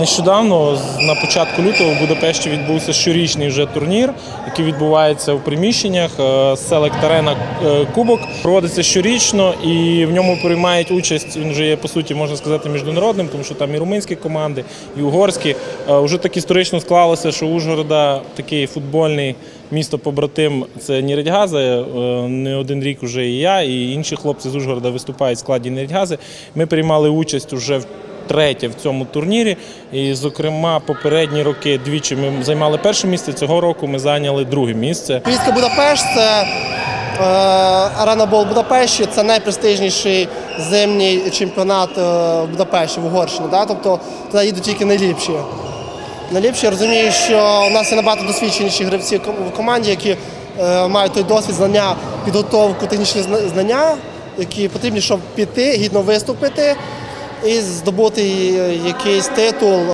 Нещодавно, на початку лютого, в Будапешті відбувся щорічний вже турнір, який відбувається в приміщеннях Arena е, Кубок. Проводиться щорічно і в ньому приймають участь. Він вже є по суті, можна сказати, міжнародним, тому що там і румунські команди, і угорські. Е, Уже так історично склалося, що Ужгорода такий футбольний місто побратим це Нірядьгази. Е, Не один рік вже і я, і інші хлопці з Ужгорода виступають в складі Нірядьгази. Ми приймали участь уже в третє в цьому турнірі. І, зокрема, попередні роки двічі ми займали перше місце. Цього року ми зайняли друге місце. Поїздка Будапешт це Арена Бол Будапешті, це найпрестижніший зимній чемпіонат е, в Будапешті в Угорщині. Да? Тобто туди їдуть тільки найліпші. Найліпші я розумію, що у нас є набагато досвідченіші гравці в команді, які е, мають той досвід, знання, підготовку, технічні знання, які потрібні, щоб піти, гідно виступити і здобути якийсь титул